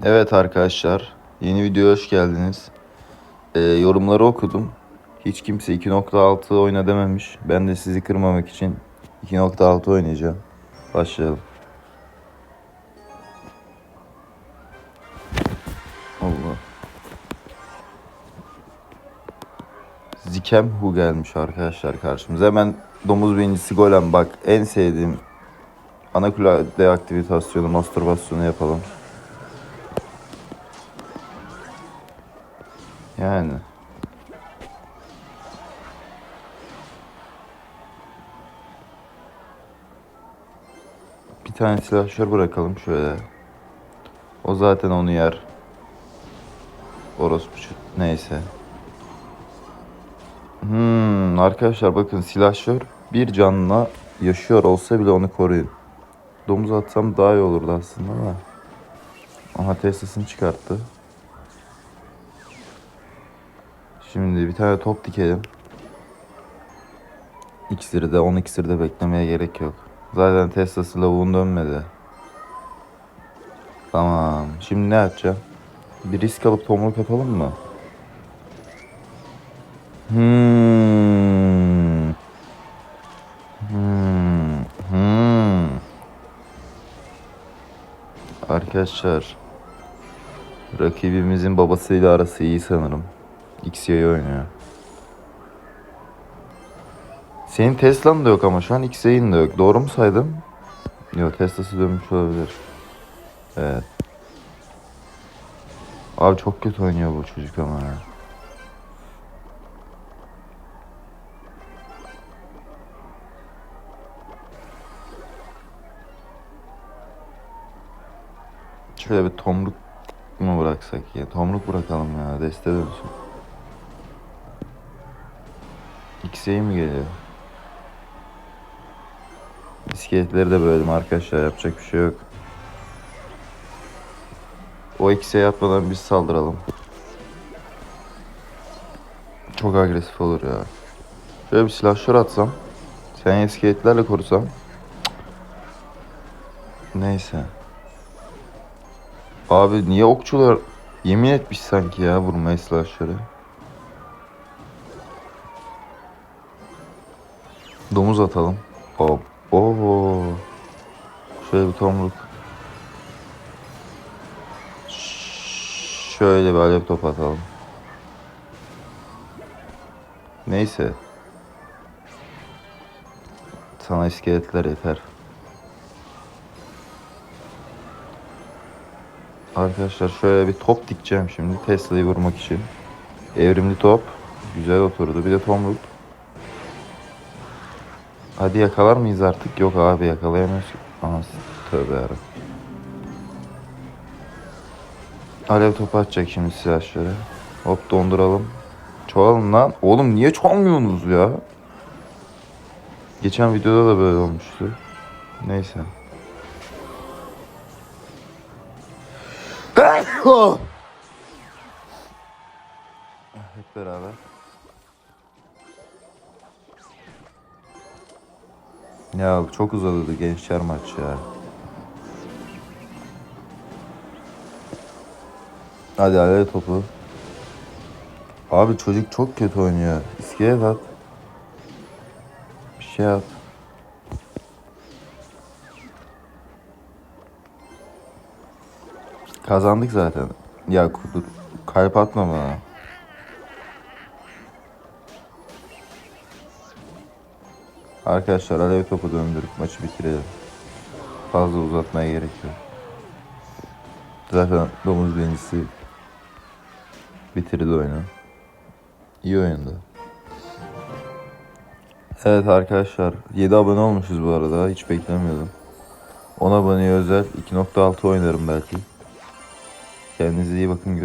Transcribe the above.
Evet arkadaşlar, yeni videoya hoş geldiniz. Ee, yorumları okudum. Hiç kimse 2.6 oyna dememiş. Ben de sizi kırmamak için 2.6 oynayacağım. Başlayalım. Allah. Zikemhu gelmiş arkadaşlar karşımıza. Hemen domuz birincisi golem bak en sevdiğim ana kule deaktivitasyonu, mastürbasyonu yapalım. Yani. Bir tane silahşör bırakalım şöyle. O zaten onu yer. Orospu neyse. Hmm, arkadaşlar bakın silahşör bir canla yaşıyor olsa bile onu koruyun. Domuz atsam daha iyi olurdu aslında ama. Aha Tesla'sını çıkarttı. Şimdi bir tane top dikelim. İksiri de 10 iksiri de beklemeye gerek yok. Zaten Tesla'sı lavuğun dönmedi. Tamam. Şimdi ne yapacağım? Bir risk alıp tomruk atalım mı? Hmm. Hmm. Hmm. Arkadaşlar. Rakibimizin babasıyla arası iyi sanırım. XY'yi oynuyor. Senin Tesla'nın da yok ama şu an XY'in de yok. Doğru mu saydım? Yok Tesla'sı dönmüş olabilir. Evet. Abi çok kötü oynuyor bu çocuk ama ya. Şöyle bir tomruk mu bıraksak ya? Tomruk bırakalım ya. Deste dönsün. X'e mi geliyor? İskeletleri de böldüm arkadaşlar. Yapacak bir şey yok. O X'e yapmadan biz saldıralım. Çok agresif olur ya. Şöyle bir silahşör atsam. Sen iskeletlerle korusam. Neyse. Abi niye okçular yemin etmiş sanki ya vurmaya silahşörü. Domuz atalım. Hop. Oo. Şöyle bir tomruk. Şöyle bir alev top atalım. Neyse. Sana iskeletler yeter. Arkadaşlar şöyle bir top dikeceğim şimdi Tesla'yı vurmak için. Evrimli top. Güzel oturdu. Bir de tomruk. Hadi yakalar mıyız artık? Yok abi yakalayamıyoruz. Anasını tövbe yarabbim. Alev topu atacak şimdi silahları. Hop donduralım. Çoğalın lan. Oğlum niye çoğalmıyorsunuz ya? Geçen videoda da böyle olmuştu. Neyse. Hep beraber. Ya çok uzadı gençler maç ya. Hadi alev topu. Abi çocuk çok kötü oynuyor. İskelet at. Bir şey at. Kazandık zaten. Ya dur. Kalp atma bana. Arkadaşlar alev topu döndürüp maçı bitirelim. Fazla uzatmaya gerek yok. Zaten domuz birincisi bitirdi oyunu. İyi oyundu. Evet arkadaşlar 7 abone olmuşuz bu arada hiç beklemiyordum. 10 aboneye özel 2.6 oynarım belki. Kendinize iyi bakın.